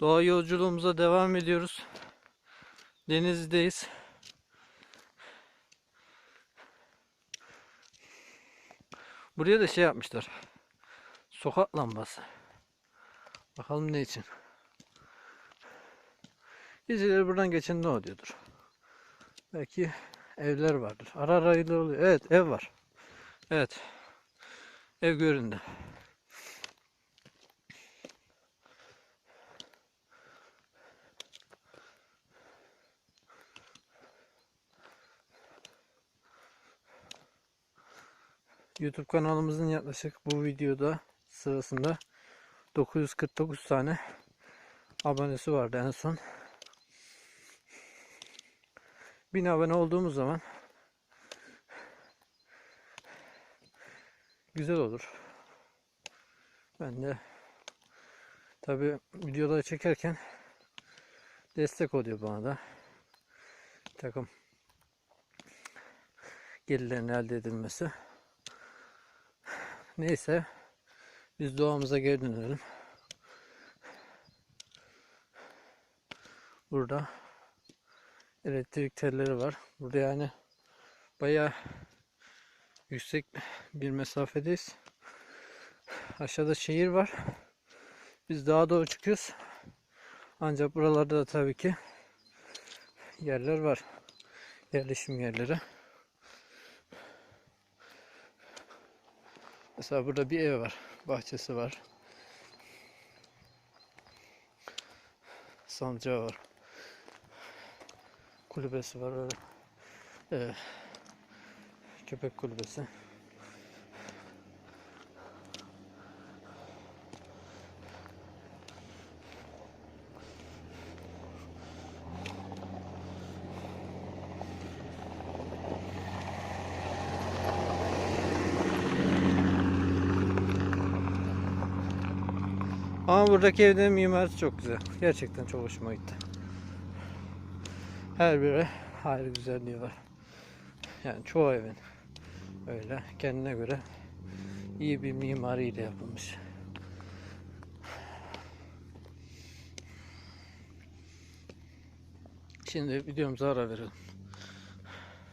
Doğa yolculuğumuza devam ediyoruz. Denizdeyiz. Buraya da şey yapmışlar. Sokak lambası. Bakalım ne için. Geceleri buradan geçen ne oluyordur? Belki evler vardır. Ara ara oluyor. Evet ev var. Evet. Ev göründü. YouTube kanalımızın yaklaşık bu videoda sırasında 949 tane abonesi vardı en son. 1000 abone olduğumuz zaman güzel olur. Ben de tabi videoları çekerken destek oluyor bana da. Takım gelirlerin elde edilmesi. Neyse biz doğamıza geri dönelim. Burada elektrik telleri var. Burada yani bayağı yüksek bir mesafedeyiz. Aşağıda şehir var. Biz daha doğru çıkıyoruz. Ancak buralarda da tabii ki yerler var. Yerleşim yerleri. Mesela burada bir ev var. Bahçesi var. Sancağı var. Kulübesi var. Ee, köpek kulübesi. Ama buradaki evlerin mimarisi çok güzel. Gerçekten çok hoşuma gitti. Her biri ayrı güzelliği var. Yani çoğu evin öyle kendine göre iyi bir mimariyle yapılmış. Şimdi videomuza ara verelim.